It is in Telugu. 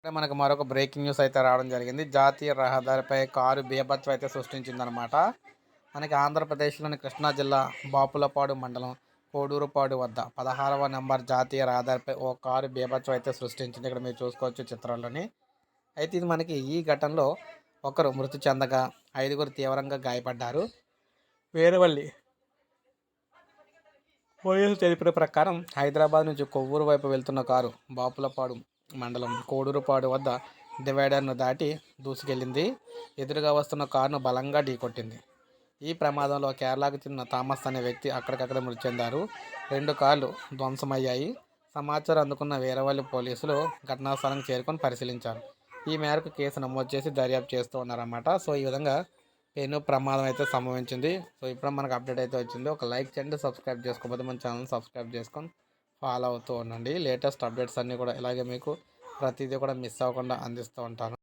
ఇక్కడ మనకు మరొక బ్రేకింగ్ న్యూస్ అయితే రావడం జరిగింది. జాతీయ రహదారిపై కారు బీభత్సం అయితే సృష్టించిందనమాట మనకి ఆంధ్రప్రదేశ్లోని కృష్ణా జిల్లా బాపులపాడు మండలం కోడూరుపాడు వద్ద పదహారవ నెంబర్ జాతీయ రహదారిపై ఓ కారు బీభత్సం అయితే సృష్టించింది. ఇక్కడ మీరు చూసుకోవచ్చు చిత్రంలోని అయితే ఇది మనకి ఈ ఘటనలో ఒకరు మృతి చెందగా ఐదుగురు తీవ్రంగా గాయపడ్డారు. వేరవల్లి పోలీసులు తెలిపిన ప్రకారం హైదరాబాద్ నుంచి కొవ్వూరు వైపు వెళ్తున్న కారు బాపులపాడు మండలం కోడూరుపాడు వద్ద డివైడర్ను దాటి దూసుకెళ్ళింది. ఎదురుగా వస్తున్న కారును బలంగా ఢీకొట్టింది. ఈ ప్రమాదంలో కేరళకు చెందిన థామస్ అనే వ్యక్తి అక్కడికక్కడ మృతి చెందారు. రెండు కార్లు ధ్వంసమయ్యాయి. సమాచారం అందుకున్న వీరవల్లి పోలీసులు ఘటనా స్థలానికి చేరుకొని పరిశీలించారు. ఈ మేరకు కేసు నమోదు చేసి దర్యాప్తు చేస్తూ ఉన్నారన్నమాట. సో ఈ విధంగా పెను ప్రమాదం అయితే సంభవించింది. సో ఇప్పుడు మనకు అప్డేట్ అయితే వచ్చింది. ఒక లైక్ చేయండి సబ్స్క్రైబ్ చేసుకోకపోతే మన ఛానల్ సబ్స్క్రైబ్ చేసుకొని ఫాలో అవుతూ ఉండండి. లేటెస్ట్ అప్డేట్స్ అన్నీ కూడా ఇలాగే మీకు ప్రతిదీ కూడా మిస్ అవ్వకుండా అందిస్తూ ఉంటాను.